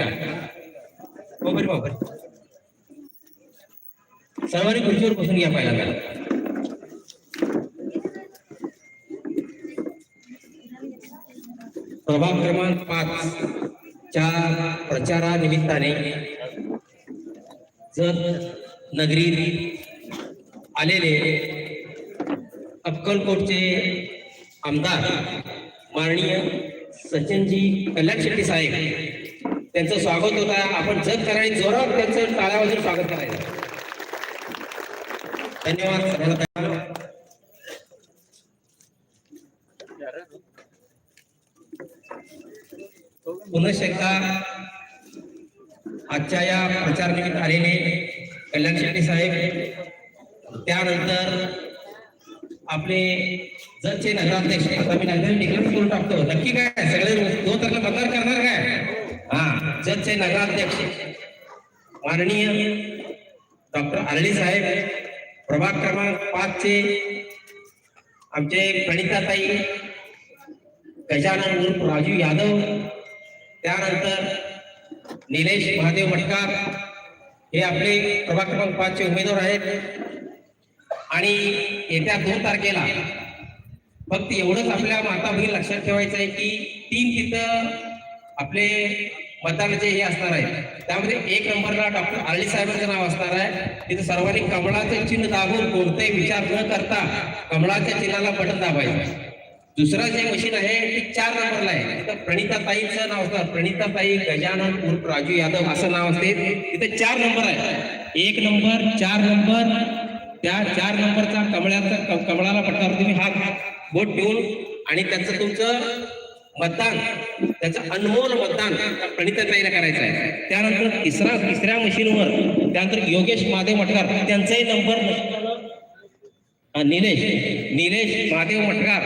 हो बरी सर्वांनी खुर्चीवर बसून घ्या पहिल्यांदा. प्रभाग क्रमांक पाच च्या प्रचारानिमित्ताने जर नगरी आलेले अक्कलकोटचे आमदार माननीय सचिनजी कल्याण शेट्टी साहेब. त्यांचं स्वागत होता. आपण जग करायला जोरात त्यांचं टाळ्यावर स्वागत करायचं. धन्यवाद. सर्वांना पुनश्च एकदा आजच्या या प्रचार निमित्त आलेले कल्याण शेट्टी साहेब त्यानंतर आपले जगचे नगराध्यक्ष आता मी नगर डिक्लेअर करून टाकतो. नक्की काय? सगळे दोन तर मतदान करणार काय? हा नगराध्यक्ष माननीय डॉक्टर आरडी साहेब प्रभाग क्रमांक पाच चे आमचे प्रणिताताई गजानन उर्फ राजू यादव त्यानंतर निलेश महादेव मटकार हे आपले प्रभाग क्रमांक पाच चे उमेदवार आहेत. आणि येत्या दोन तारखेला फक्त एवढंच आपल्या माता भगिनी लक्षात ठेवायचं आहे की तीन तिथं आपले मतदानाचे हे असणार आहे. त्यामध्ये एक नंबरला डॉक्टर आरळी साहेबांचं नाव असणार आहे. तिथे सर्वांनी कमळाचं चिन्ह दाबून कोणताही विचार न करता कमळाच्या चिन्हाला बटन दाबायचं. दुसरं जे मशीन आहे ते चार नंबरला आहे. तिथं प्रणिताताईचं नाव असणार. प्रणिताताई गजानन उर्फ राजू यादव असं नाव असते. तिथे चार नंबर आहे. एक नंबर चार नंबर. त्या चार नंबरचा कमळाचा कमळाला पटकावर तुम्ही हात बोट ठेवून आणि त्याचं तुमचं मतदान त्याचं अनमोल मतदान त्या करायचं आहे त्यानंतर तिसरा तिसऱ्या मशीनवर त्यानंतर योगेश महादेव मटकार त्यांचाही नंबर हा, निलेश निलेश महादेव मटकार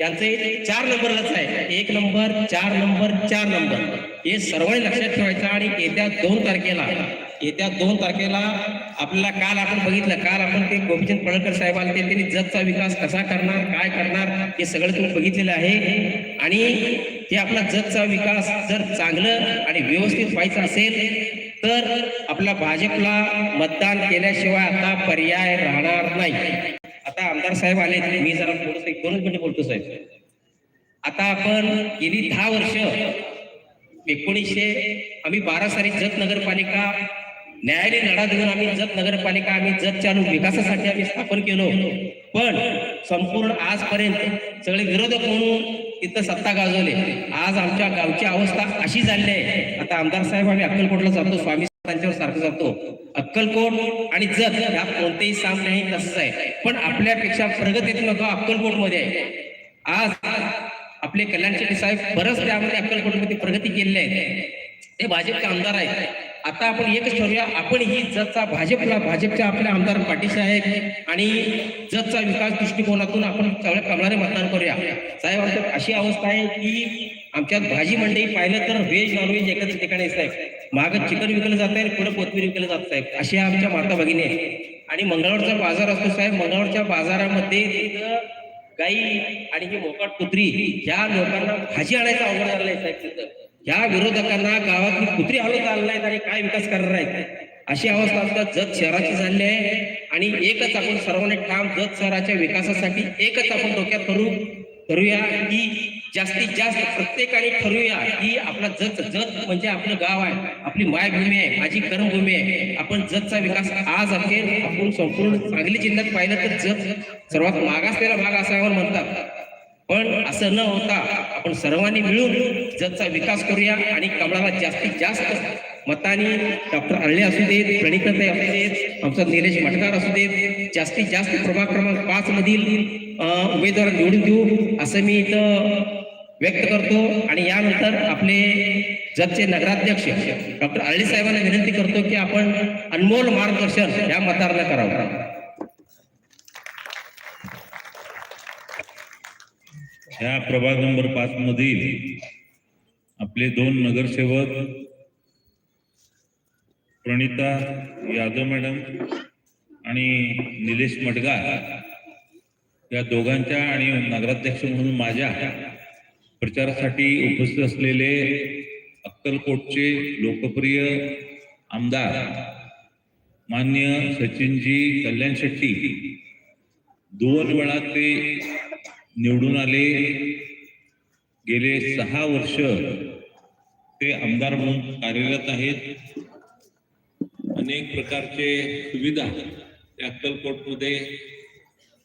यांचे चार नंबरलाच आहे. एक नंबर चार नंबर चार नंबर. हे सर्वांनी लक्षात ठेवायचं आणि येत्या दोन तारखेला येत्या दोन तारखेला आपल्याला काल आपण बघितलं काल आपण ते गोपीचंद पडळकर साहेब आले त्यांनी जगचा विकास कसा करणार काय करणार हे सगळं तुम्ही बघितलेलं आहे. आणि ते आपला जगचा विकास जर चांगलं आणि व्यवस्थित व्हायचं असेल तर आपला भाजपला मतदान केल्याशिवाय आता पर्याय राहणार नाही. आता आमदार साहेब आले मी जरा थोडस एक दोनच मिनिट बोलतो साहेब. आता आपण गेली दहा वर्ष एकोणीसशे आम्ही बारा साली जत नगरपालिका न्यायालय लढा देऊन आम्ही जत नगरपालिका आम्ही जत चालू विकासासाठी आम्ही स्थापन केलो. पण संपूर्ण आजपर्यंत सगळे विरोधक म्हणून तिथं सत्ता गाजवले. आज आमच्या गावची अवस्था अशी झाली आहे. आता आमदार साहेब आम्ही अक्कलकोटला जातो स्वामी त्यांच्यावर सारखं जातो. अक्कलकोट आणि जत ह्या कोणतेही साम नाही तसंच आहे. पण आपल्यापेक्षा प्रगतीत्मक नको अक्कलकोटमध्ये आहे आज आपले कल्याण शेट्टी साहेब बरंच त्यामध्ये अक्कलकोटमध्ये प्रगती केलेली आहे. ते भाजपचे आमदार आहेत. आता आपण एकच ठरवूया. आपण ही जतचा भाजपला भाजपच्या आपल्या आमदार पाठीशी आहेत आणि जतचा विकास दृष्टिकोनातून आपण सगळ्या कमळाने मतदान करूया. साहेब आमच्यात अशी अवस्था आहे की आमच्यात भाजी मंडई पाहिलं तर व्हेज नॉनव्हेज एकाच ठिकाणी साहेब. मागं चिकन विकलं जात आहे पुढे कोथमीर विकलं जात साहेब. अशी आमच्या माता भगिनी आहे. आणि मंगळवारचा बाजार असतो साहेब. मंगळवारच्या बाजारामध्ये गाई आणि ही मोकाट कुत्री ह्या लोकांना भाजी आणायचं अवघड झालं आहे साहेब. तिथं या विरोधकांना गावातली कुत्री हळू आलं आहेत आणि काय विकास करणार आहेत? अशी अवस्था असतात जत शहराची झाली आहे. आणि एकच आपण सर्वांनी ठाम जत शहराच्या विकासासाठी एकच आपण डोक्यात करू करूया की जास्तीत जास्त प्रत्येकाने ठरवूया की आपला जत जत म्हणजे आपलं गाव आहे आपली मायभूमी आहे माझी कर्मभूमी आहे. आपण जतचा विकास आज अखेर आपण संपूर्ण सांगली जिल्ह्यात पाहिलं तर जत सर्वात मागासलेला भाग असावर म्हणतात. पण असं न होता आपण सर्वांनी मिळून जगचा विकास करूया आणि कमळाला जास्तीत जास्त मतानी डॉक्टर अरळे असू देत प्रणिताताई असू देत आमचा निलेश मटकार असू देत जास्तीत जास्त प्रभाग क्रमांक पाच मधील उमेदवार निवडून देऊ असं मी इथं व्यक्त करतो. आणि यानंतर आपले जगचे नगराध्यक्ष डॉक्टर अळले साहेबांना विनंती करतो की आपण अनमोल मार्गदर्शन या मतदारांना करावं. ह्या प्रभाग नंबर पाच मधील आपले दोन नगरसेवक प्रणिता यादव मॅडम आणि निलेश मडगार या दोघांच्या आणि नगराध्यक्ष म्हणून माझ्या प्रचारासाठी उपस्थित असलेले अक्कलकोटचे लोकप्रिय आमदार मान्य सचिनजी कल्याण शेट्टी दोन वेळा ते निवडून आले. गेले सहा वर्ष ते आमदार म्हणून कार्यरत आहेत. अनेक प्रकारचे सुविधा त्या अक्कलकोटमध्ये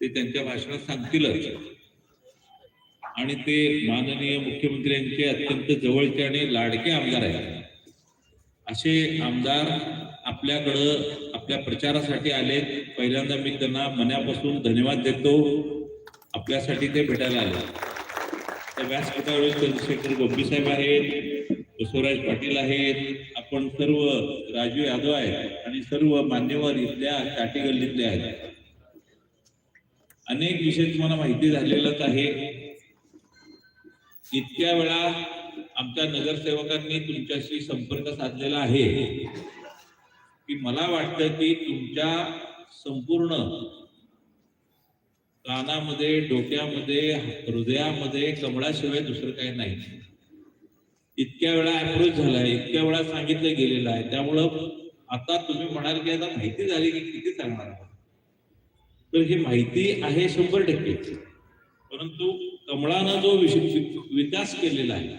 ते त्यांच्या भाषणात सांगतीलच. आणि ते माननीय मुख्यमंत्र्यांचे अत्यंत जवळचे आणि लाडके आमदार आहेत. असे आमदार आपल्याकडं आपल्या प्रचारासाठी आलेत. पहिल्यांदा मी त्यांना मनापासून धन्यवाद देतो. आपल्यासाठी ते भेटायला आले त्या व्यासपीठावर चंद्रशेखर गोपी साहेब आहेत बसवराज पाटील आहेत आपण सर्व राजू यादव आहेत आणि सर्व मान्यवर इथल्या काटी गल्लीतले आहेत. अनेक विषय तुम्हाला माहिती झालेलाच आहे. इतक्या वेळा आमच्या नगरसेवकांनी तुमच्याशी संपर्क साधलेला आहे. की मला वाटतं की तुमच्या संपूर्ण कानामध्ये डोक्यामध्ये हृदयामध्ये कमळाशिवाय दुसरं काही नाही. इतक्या वेळा अप्रोच झालाय इतक्या वेळा सांगितलं गेलेलं आहे. त्यामुळं आता तुम्ही म्हणाल की आता माहिती झाली की किती सांगणार तर ही माहिती आहे शंभर टक्के. परंतु कमळानं जो विकास केलेला आहे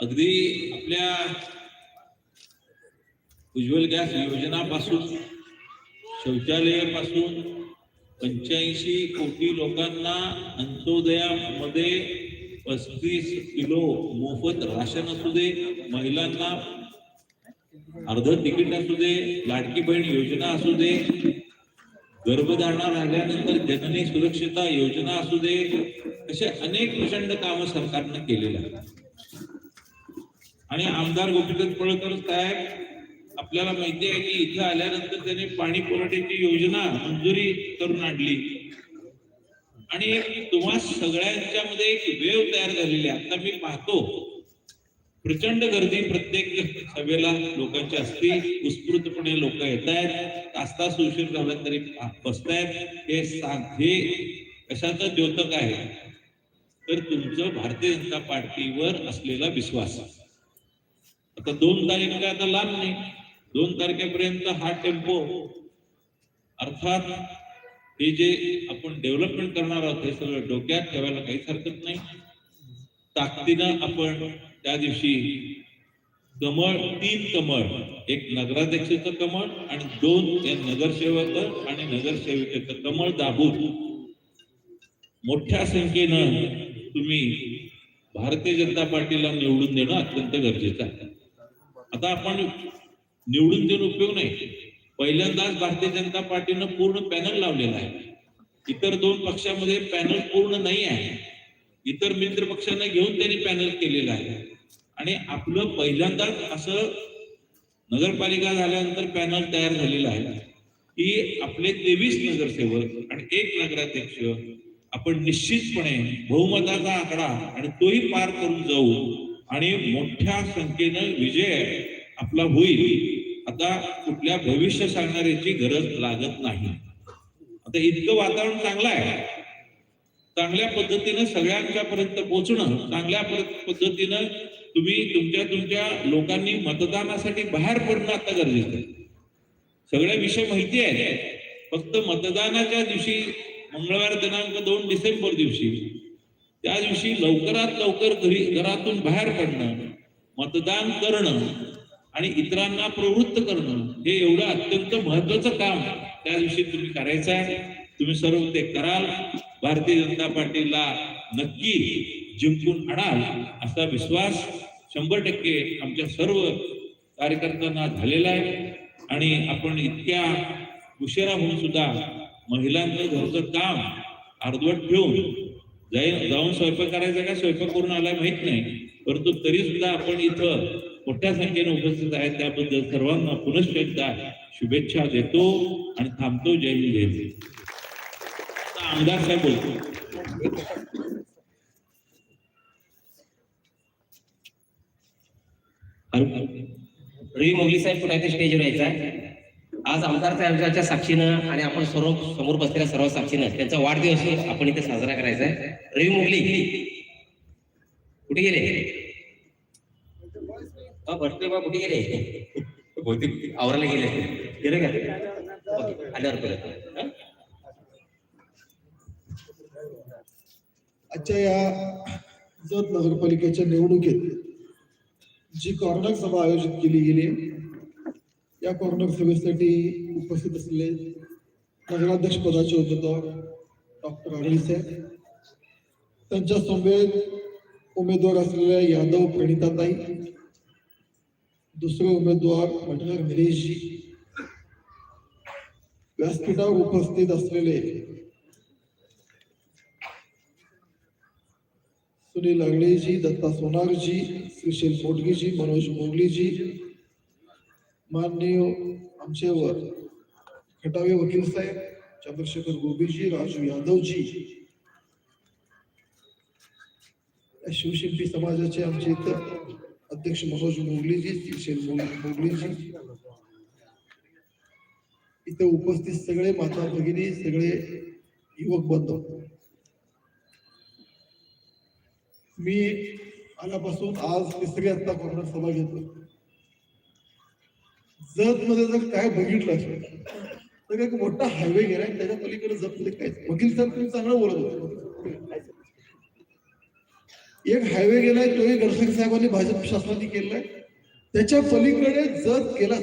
अगदी आपल्या उज्ज्वल गॅस योजनापासून शौचालयापासून पंच्याऐंशी कोटी लोकांना अंत्योदयामध्ये पस्तीस किलो मोफत राशन असू दे महिलांना अर्ध तिकीट असू दे लाडकी बहीण योजना असू दे गर्भधारणा राहिल्यानंतर जननी सुरक्षिता योजना असू दे असे अनेक प्रचंड काम सरकारनं केलेले आहेत. आणि आमदार गोपीचंद पळकर साहेब आपल्याला माहिती आहे की इथं आल्यानंतर त्याने पाणी पुरवठ्याची योजना मंजुरी करून आणली. आणि तुम्हा सगळ्यांच्या मध्ये एक वेव तयार झालेली आहे. आता मी पाहतो. प्रचंड गर्दी प्रत्येक सभेला लोकांची असते उत्स्फूर्तपणे लोक येत आहेत. तास तास उशीर झाला तरी बसतायत. हे साधे हे कशाचं द्योतक आहे? तर तुमचं भारतीय जनता पार्टीवर असलेला विश्वास. आता दोन तारीख काय आता लांब नाही. दोन तारखेपर्यंत हा टेम्पो अर्थात हे जे आपण डेव्हलपमेंट करणार आहोत हे सगळं डोक्यात ठेवायला काहीच हरकत नाही. ताकदीनं आपण त्या दिवशी कमळ तीन कमळ एक नगराध्यक्षाचं कमळ आणि दोन या नगरसेवक आणि नगरसेविकेचं कमळ दाबून मोठ्या संख्येनं तुम्ही भारतीय जनता पार्टीला निवडून देणं अत्यंत गरजेचं आहे. आता आपण निवडून देऊन उपयोग नाही. पहिल्यांदाच भारतीय जनता पार्टीनं पूर्ण पॅनल लावलेला आहे. इतर दोन पक्षामध्ये पॅनल पूर्ण नाही आहे. इतर मित्र पक्षांना घेऊन त्यांनी पॅनल केलेलं आहे. आणि आपलं पहिल्यांदाच असं नगरपालिका झाल्यानंतर पॅनल तयार झालेलं आहे की आपले तेवीस नगरसेवक आणि एक नगराध्यक्ष आपण निश्चितपणे बहुमताचा आकडा आणि तोही पार करून जाऊ आणि मोठ्या संख्येनं विजय आपला होईल. आता कुठल्या भविष्य सांगणाऱ्याची गरज लागत नाही. आता इतकं वातावरण चांगलं आहे. चांगल्या पद्धतीनं सगळ्यांच्या पर्यंत पोहोचणं चांगल्या पद्धतीनं तुम्ही तुमच्या तुमच्या लोकांनी मतदानासाठी बाहेर पडणं आता गरजेचं आहे. सगळे विषय माहिती आहेत. फक्त मतदानाच्या दिवशी मंगळवार दिनांक दोन डिसेंबर दिवशी त्या दिवशी लवकरात लवकर घरी घरातून बाहेर पडणं मतदान करणं आणि इतरांना प्रवृत्त करणं हे एवढं अत्यंत महत्वाचं काम त्या दिवशी तुम्ही करायचं आहे. तुम्ही सर्व ते कराल. भारतीय जनता पार्टीला नक्की जिंकून आणाल असा विश्वास शंभर टक्के आमच्या सर्व कार्यकर्त्यांना झालेला आहे. आणि आपण इतक्या उशिरा होऊन सुद्धा महिलांचं घरचं काम अर्धवट ठेवून जाई जाऊन स्वयंपाक करायचा का? स्वयंपाक करून आलाय माहीत नाही. परंतु तरी सुद्धा आपण इथं मोठ्या संख्येने उपस्थित आहेत. त्याबद्दल सर्वांना पुनश्च एकदा शुभेच्छा देतो आणि थांबतो. जय हिंद आमदार साहेब बोलतो. रवी मोगली साहेब कुठे आहे स्टेजवर यायचा आहे. आज आमदार साहेबांच्या साक्षीनं आणि आपण सर्व समोर बसलेल्या सर्व साक्षीनं त्यांचा वाढदिवस आपण इथे साजरा करायचा आहे. रवी मोगली कुठे गेले? हा बा कुठे गेले? बहुतेक आवरायला गेले गेले का? आल्यावर परत आजच्या या जत नगरपालिकेच्या निवडणुकीत जी कॉर्नर सभा आयोजित केली गेली या कॉर्नर सभेसाठी उपस्थित असलेले नगराध्यक्ष पदाचे उमेदवार डॉक्टर आघळी साहेब त्यांच्या समवेत उमेदवार असलेल्या यादव प्रणिताताई दुसरे उमेदवार मटकर निलेशजी व्यासपीठावर उपस्थित असलेले सुनील अगडेजी दत्ता सोनारजी सुशील फोटगेजी मनोज मोगलीजी माननीय आमचे खटावे वकील साहेब चंद्रशेखर गोबीजी राजू यादवजी शिवशिल्पी समाजाचे आमचे इथं अध्यक्ष मनोज मोगलीजी सुशील मोगलीजी इथे उपस्थित सगळे माता भगिनी सगळे युवक बंधू मी आल्यापासून आज तिसरी आता कॉर्नर सभा घेतो जत मध्ये जर काय बघितलं असेल तर एक मोठा हायवे गेलाय त्याच्या पलीकडे जत मध्ये काय वकील साहेब तुम्ही चांगलं बोलत होते एक हायवे गेलाय तोही गडकरी साहेबांनी भाजप शासनाने केलाय. त्याच्या पलीकडे जत केला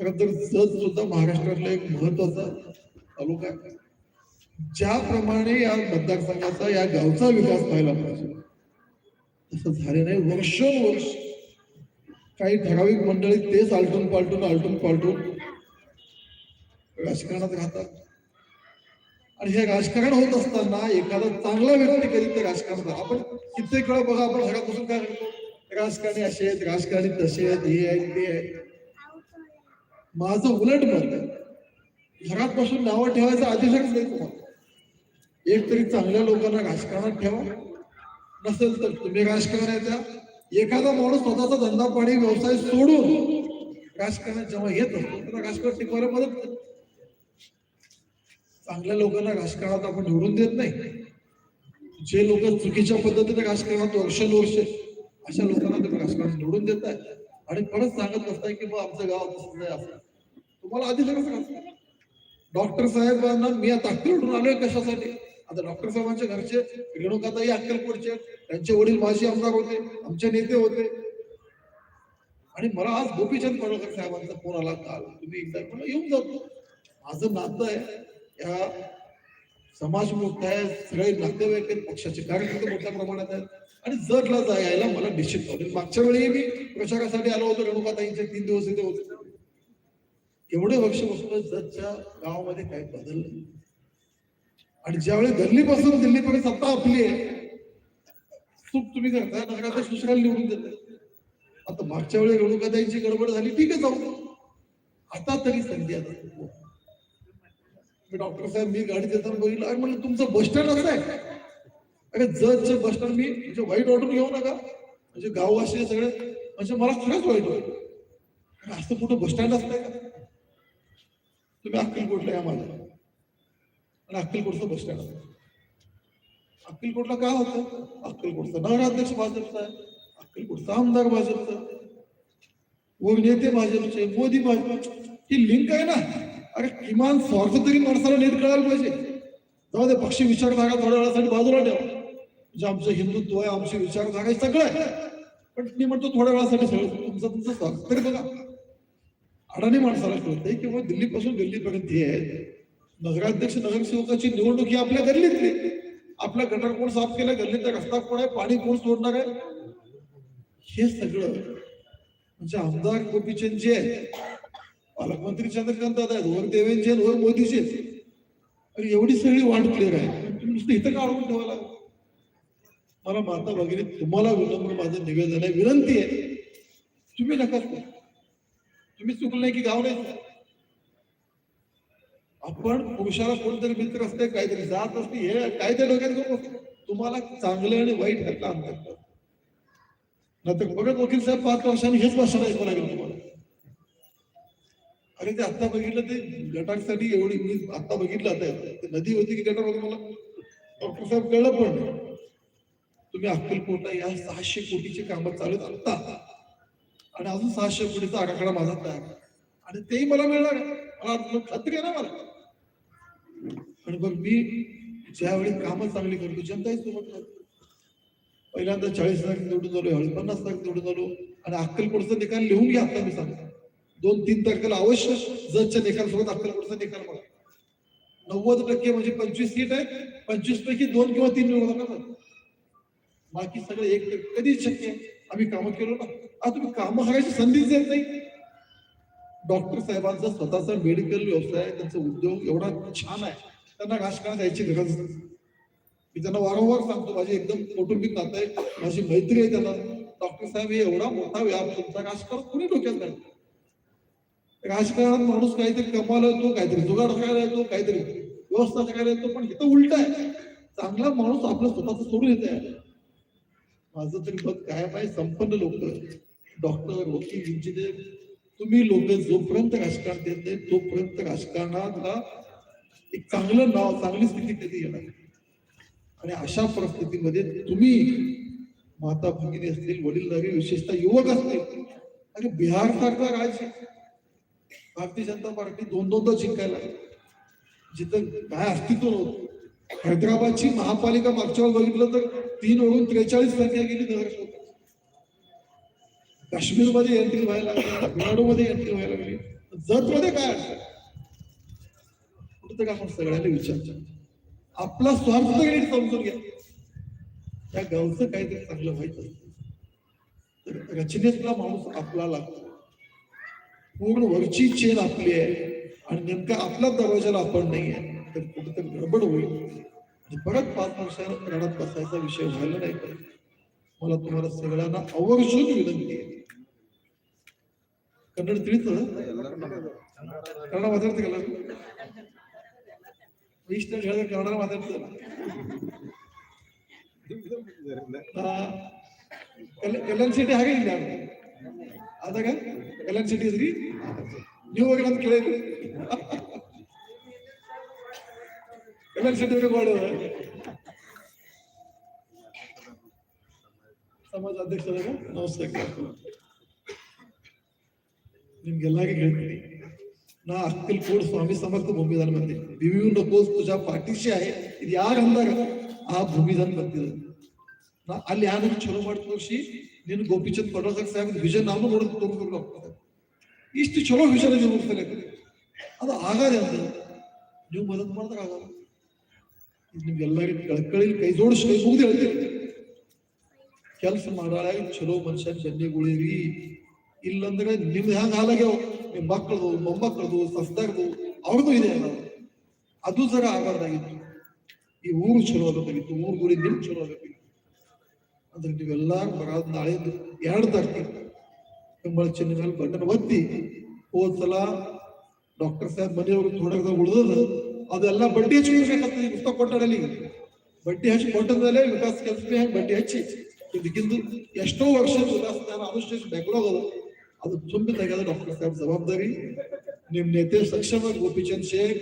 तर जत सुद्धा महाराष्ट्रातला एक महत्त्वाचा तालुका आहे. ज्याप्रमाणे या मतदारसंघाचा या गावचा विकास व्हायला पाहिजे. तसं झाले नाही. वर्षोवर्ष काही ठराविक मंडळी तेच आलटून पालटून आलटून पालटून राजकारणात राहतात. आणि हे राजकारण होत असताना एखादा चांगला व्यक्ती कधी ते राजकारण आपण कित्येक वेळा बघा आपण घरात बसून काय करतो? राजकारणी असे आहेत राजकारणी तसे आहेत हे आहेत ते आहेत. माझं उलट मत घरापासून घरात बसून नावं ठेवायचं आदेशच नाही तुम्हाला. एक तरी चांगल्या लोकांना राजकारणात ठेवा. नसेल तर तुम्ही राजकारण आहे त्या. एखादा माणूस स्वतःचा धंदा पाणी व्यवसाय सोडून राजकारणात जेव्हा येत असतो त्याला राजकारण टिकवायला मदत करतो. चांगल्या लोकांना राजकारणात आपण निवडून देत नाही. जे लोक चुकीच्या पद्धतीने राजकारणात वर्षानुवर्ष अशा लोकांना तुम्ही राजकारण निवडून देत आहे आणि परत सांगत नसताय की मग आमचं गाव तसं नाही असं. तुम्हाला आधी लगेच राहतं. डॉक्टर साहेबांना मी आता अक्कलकडून आलोय कशासाठी? आता डॉक्टर साहेबांच्या घरचे रेणुकाताई अक्कलकोटचे आहेत. त्यांचे वडील माजी आमदार होते आमचे नेते होते. आणि मला आज गोपीचंद पडळकर साहेबांचा फोन आला काल तुम्ही एकदा मला येऊन जातो माझं नातं आहे. या समाज मोठा आहे सगळे नातेवाईक आहेत पक्षाचे कार्यकर्ते मोठ्या प्रमाणात आहेत. आणि जटला जायला यायला मला निश्चित आवडेल मागच्या वेळी मी प्रचारासाठी आलो होतो रेणुकाताईंचे तीन दिवस इथे होते. एवढे वर्ष बसून जतच्या गावामध्ये काही बदललं आणि ज्यावेळी दिल्लीपासून दिल्लीपर्यंत सत्ता आपली आहे चूक तुम्ही करताय नगराध्यक्ष दुसऱ्याला निवडून देताय. आता मागच्या वेळी रेणुकाताईंची गडबड झाली ठीक आहे जाऊ आता तरी संधी आता मी डॉक्टर साहेब मी गाडी देताना बघितलं. अरे म्हणलं तुमचं बस स्टँड असं आहे? अरे जजचं बस स्टँड मी म्हणजे वाईट ऑर्डर घेऊ नका. म्हणजे गाववासी सगळे म्हणजे मला खरंच वाईट अरे असं कुठं बस स्टँड असतंय का? तुम्ही अक्कलकोटला या माझ्या आणि अक्कलकोटचं बस स्टँड असतं अक्कलकोटला काय होतं? अक्कलकोटचा नगराध्यक्ष भाजपचा आहे. अक्कलकोटचा आमदार भाजपचा. वर नेते भाजपचे मोदी भाजप. ही लिंक आहे ना? अरे किमान स्वार्थ तरी माणसाला नीट कळायला पाहिजे. जाऊ दे पक्षी विचारधारा थोड्या वेळासाठी बाजूला ठेवा. म्हणजे आमचं हिंदुत्व आहे आमची विचारधारा आहे सगळं आहे. पण मी म्हणतो थोड्या वेळासाठी सगळं तुमचं तुमचं स्वार्थ तरी बघा. अडाणी माणसाला कळतंय किंवा दिल्लीपासून दिल्लीपर्यंत हे आहे नगराध्यक्ष नगरसेवकाची निवडणूक ही आपल्या गल्लीतली आपल्या गटर कोण साफ केलं गल्लीतला रस्ता कोण आहे? पाणी कोण सोडणार आहे? हे सगळं म्हणजे आमदार गोपीचंद जे आहे पालकमंत्री चंद्रकांत दादा आहेत वर देवेंचे आहेत, वर मोदीचे आहेत. एवढी सगळी वाट क्लिअर आहे. तुम्ही नुसतं इथं काढून ठेवायला? मला माता भगिनी तुम्हाला विनम्र माझं निवेदन आहे विनंती आहे. तुम्ही नका तुम्ही चुकलं नाही की गाव नाही आपण पुरुषाला कोणतरी मित्र असते काहीतरी जात असते हे काय ते डोक्यात करू तुम्हाला चांगलं आणि वाईट घटना अंतर कळतं. नाहीतर बघत वकील साहेब पाच वर्षांनी हेच भाषण ऐकू लागेल तुम्हाला. अरे ते आता बघितलं ते गटारसाठी एवढी मी आता बघितलं आता. ते नदी होती की गटार होतं मला? डॉक्टर साहेब कळलं पण तुम्ही अक्कलकोटला या सहाशे कोटीची कामं चालू आत्ता आणि अजून सहाशे कोटीचा आराखडा माझा तयार. आणि तेही मला मिळणार मला खात्री आहे ना मला. आणि बघ मी ज्यावेळी कामं चांगली करतो जनताही सोबत पहिल्यांदा चाळीस लाख निवडून झालो हळू पन्नास लाख निवडून झालो आणि अक्कलकोटचा निकाल लिहून घ्या आता मी सांगतो. दोन तीन तारखेला अवश्य जजच्या निकालासोबत अक्कलकोटचा निकाल बघा. नव्वद टक्के म्हणजे पंचवीस सीट आहे. पंचवीस पैकी दोन किंवा तीन निवडून नका बाकी सगळे एक कधीच शक्य आहे. आम्ही कामं केलो ना. आता तुम्ही कामं करायची संधीच देत नाही. डॉक्टर साहेबांचा स्वतःचा मेडिकल व्यवसाय त्यांचा उद्योग एवढा छान आहे. त्यांना राजकारणात द्यायची गरज नाही. मी त्यांना वारंवार सांगतो माझी एकदम कौटुंबिक नातं आहे. माझी मैत्री आहे त्यांना. डॉक्टर साहेब हे एवढा मोठा व्याप तुमचा राजकारण कोणी डोक्यात नाही. राजकारणात माणूस काहीतरी कमाला येतो काहीतरी जुगाड करायला येतो काहीतरी व्यवस्था करायला येतो पण इथं उलट आहे. चांगला माणूस आपलं स्वतःच सोडून येत आहे माझं तरी मत कायम आहे संपन्न लोक. डॉक्टर वकील इंजिनियर तुम्ही लोक जोपर्यंत राजकारण देत नाही तोपर्यंत राजकारणाला एक चांगलं नाव चांगली स्थिती कधी येणार आणि अशा परिस्थितीमध्ये तुम्ही माता भगिनी असतील वडील विशेषतः युवक असतील आणि बिहार सारखा राज्य भारतीय जनता पार्टी दोन दोनदा जिंकायला जिथं काय अस्तित्व नव्हतं. हैदराबादची महापालिका मागच्या वेळेस बघितलं तर तीन ओढून त्रेचाळीस संख्या गेली नगरसेवक. काश्मीरमध्ये एंट्री व्हायला लागली मिळाडूमध्ये एंट्री व्हायला लागली. जत मध्ये काय अडचण कुठं आपण सगळ्यांना विचार आपला स्वार्थ तरी नीट समजून घ्या. त्या गावचं काहीतरी चांगलं व्हायचं. तर रचनेतला माणूस आपला लागतो. पूर्ण वरची चेन आपली आहे. आणि नेमका आपला दरवाजाला आपण नाही आहे. तर कुठेतरी गडबड होईल. परत पाच वर्षांना रडात बसायचा विषय व्हायला नाही पाहिजे मला तुम्हाला सगळ्यांना आवर्जून विनंती आहे. कन्नड तिळीच कन्नड वाजवते गेला. वीस तर खेळ कन्नडा वाजवते कल्याण सिटी हा गेली ಆದಾಗ ಸಿ ಟಿ ಇದ್ರಿ ನೀವು ಹೋಗಿ ಅಂತ ಕೇಳಿದ್ರಿ ಎಲ್ ಎನ್ ಸಿ ಟಿ ಮಾಡು ಸಮಾಜ ಅಧ್ಯಕ್ಷರಾಗ ನಮಸ್ಕಾರ ನಿಮ್ಗೆಲ್ಲಾಗೆ ಹೇಳ್ತೀನಿ ನಾ अक्कलकोट स्वामी समर्थ भूमिदान मंदिर विविध ಪೋಸ್ तुझ्या पाठीशी ಇದು ಯಾರು अंदाज ಆ भूमिदान मंदिर ಅಲ್ಲಿ ಯಾರು ಚಲೋ ಮಾಡಿ ತೋರಿಸಿ? ಗೋಪಿಚಂದ್ ಪಡೋದಕ್ಕೆ ಸಾಹೇಬ್ ವಿಷನ್ ನಾನು ನೋಡೋದು ತೋರಿಸ್ಬೇಕು ಇಷ್ಟು ಚಲೋ ವಿಷನ್ ನೋಡ್ತಾರೆ ಅದು ಆಗದೆ ಅಂತ ನೀವು ಮದತ್ ಮಾಡಿದ್ರೆ ಆಗಲ್ಲ. ನಿಮ್ಗೆಲ್ಲರಿಗೂ ಕಳ್ಕಳಿ ಕೈ ಜೋಡಿಸಿ ಕೈ ಮುಗಿದು ಹೇಳ್ತೀವಿ ಕೆಲಸ ಮಾಡಾಳ ಚಲೋ ಮನುಷ್ಯ ಬೆನ್ನಿಗುಳಿರಿ ಇಲ್ಲಂದ್ರೆ ನಿಮ್ದು ಹೆಂಗ್ ಹಾಲಾಗ್ಯಾವ? ನಿಮ್ ಮಕ್ಕಳದು ಮೊಮ್ಮಕ್ಕಳದು ಸಸ್ದಾರ್ದು ಅವ್ರದ್ದು ಇದೆ ಅಲ್ಲ. ಅದು ಸರ ಆಗಬಾರ್ದಾಗಿತ್ತು ಈ ಊರು ಚಲೋ ಆಗಬೇಕಾಗಿತ್ತು, ಊರು ಗುರಿ ನಿಮ್ ಚಲೋ ಆಗಬೇಕಾಗಿತ್ತು ಅಂದ್ರೆ ನೀವೆಲ್ಲರೂ ಬರೋದು ನಾಳೆ ಎರಡು ತಾರೀಕು ಬೆಂಬಲ ಚಿನ್ನ ಮೇಲೆ ಬಟನ್ ಒತ್ತಿ ಹೋದ್ಸಲ ಡಾಕ್ಟರ್ ಸಾಹೇಬ್ ಮನೆಯವರು ತೋಟದ ಉಳಿದದು, ಅದೆಲ್ಲ ಬಡ್ಡಿ ಹಚ್ಕೊಳ್ಬೇಕಂತ ಪುಸ್ತಕ ಕೊಟ್ಟಡಲ್ಲಿ ಬಡ್ಡಿ ಹಚ್ಚಿ ಕೊಟ್ಟದಲ್ಲೇ ವಿಕಾಸ್ ಕೆಲಸ ಬಡ್ಡಿ ಹಚ್ಚಿ. ಇದಕ್ಕಿಂತ ಎಷ್ಟೋ ವರ್ಷ ವಿಕಾಸ ಅನುಷ್ಠಿಸಿ ಬೆಂಗಳೂರು ಅದು ತುಂಬಿ ತೆಗೆದ ಡಾಕ್ಟರ್ ಸಾಹೇಬ್ ಜವಾಬ್ದಾರಿ. ನಿಮ್ಮ ನೆತೆ ಸಕ್ಷಮ ಗೋಪಿಚಂದ್ ಶೇಖ್,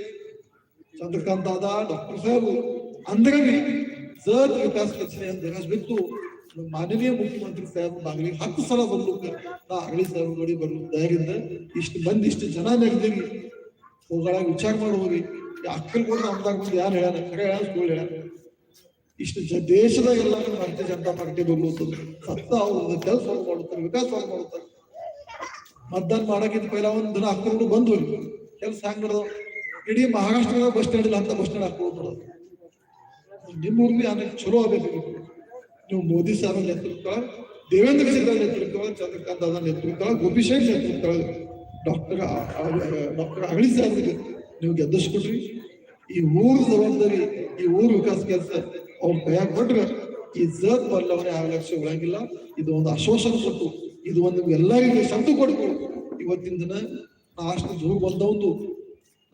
ಚಂದ್ರಕಾಂತ್ ದಾದಾ, ಡಾಕ್ಟರ್ ಸಾಹೇಬ್ ಅಂದ್ರೆ ಸರ್ ವಿಕಾಸ್ ಕೆಲಸ ಅಂತ ಬಿತ್ತು. ನಮ್ಮ ಮಾನವೀಯ ಮುಖ್ಯಮಂತ್ರಿ ಸಾಹೇಬ್ ಆಗಲಿ, ಹತ್ತು ಸಲ ಬರ್ಲಿಕ್ಕೆ ನಾ ಆಗಲಿ ಸಾಹೇಬ್ ನೋಡಿ ಬರ್ಲಿಕ್ಕೆ ದಯರಿಂದ ಇಷ್ಟು ಮಂದಿ ಇಷ್ಟು ಜನ ನೆಗೆದಿರಿ ಹೋಗಳ ವಿಚಾರ ಮಾಡಿ ಹೋಗಿ ಅಕ್ಕಲ್ ಕೂಡ ನಮ್ದಾಗ ಬಂದು ಯಾರು ಹೇಳ ಖರೆ ಹೇಳ ಸುಳ್ಳು ಹೇಳ ಇಷ್ಟು ದೇಶದಾಗ ಎಲ್ಲ ಭಾರತೀಯ ಜನತಾ ಪಾರ್ಟಿ ಬರ್ಲುತ್ತು ಸತ್ತ ಅವ್ರದ್ದು ಕೆಲಸ ಮಾಡುತ್ತಾರೆ, ವಿಕಾಸ ಮಾಡುತ್ತಾರೆ. ಮತದಾನ ಮಾಡಕ್ಕಿಂತ ಪೈಲ ಒಂದು ದಿನ ಅಕ್ಕಲು ಬಂದು ಹೋಗಿ. ಕೆಲಸ ಹ್ಯಾಂಗ್ ನಡೆದವ್ ಇಡೀ ಮಹಾರಾಷ್ಟ್ರದಾಗ ಬಸ್ ಸ್ಟ್ಯಾಂಡ್ ಇಲ್ಲ ಅಂತ ಬಸ್ ಸ್ಟ್ಯಾಂಡ್ ಹಾಕೊಂಡು ನಿಮ್ಮ ಊರಿಗೆ ಅನೇಕ ಚಲೋ ಆಗಬೇಕು. ನೀವು ಮೋದಿ ಸಾರ ನೇತೃತ್ವ ದೇವೇಂದ್ರ ಸಿಂಗ್ ನೇತೃತ್ವ ಚಂದ್ರಕಾಂತ್ ದಾದ ನೇತೃತ್ವ ಗೋಪಿಶೇಖ್ ನೇತೃತ್ವ ಡಾಕ್ಟರ್ ಡಾಕ್ಟರ್ ಅಗಳಿ ಸಾಹೇಬ್ರಿಗೆ ನೀವು ಗೆದ್ದಿಸ್ಕೊಟ್ರಿ ಈ ಊರು ಜವಾಬ್ದಾರಿ ಈ ಊರು ವಿಕಾಸ ಕೆಲಸ ಅವ್ರ ಕೈಯಾಗ ಕೊಟ್ರೆ ಈ ಜತ್ ಬದಲಾವಣೆ ಲಕ್ಷ ಉಳಂಗಿಲ್ಲ ಇದು ಒಂದು ಆಶ್ವಾಸನೆ ಕೊಟ್ಟು, ಇದು ಒಂದು ಎಲ್ಲರಿಗೂ ಸಂತು ಕೊಡ್ತು ಇವತ್ತಿನ ದಿನ ನಾ ಅಷ್ಟು ಜೋಗ ಬಂದವಂದು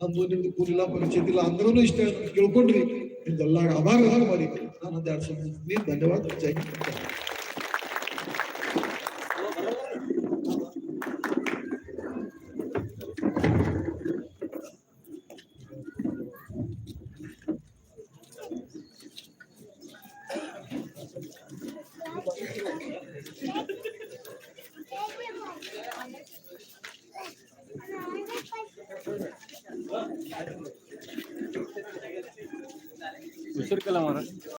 ನಂದು ನಿಮ್ದು ಕೂಲಿಲ್ಲ ಪರಿಚಯ ಇಲ್ಲ ಅಂದ್ರೂ ಇಷ್ಟ ಕೇಳ್ಕೊಂಡ್ರಿ இந்த எல்லா அபாரமான மதிப்பு நான் அந்த அரசு நீர் தண்டவாதம் ஜெயிக்கிறேன்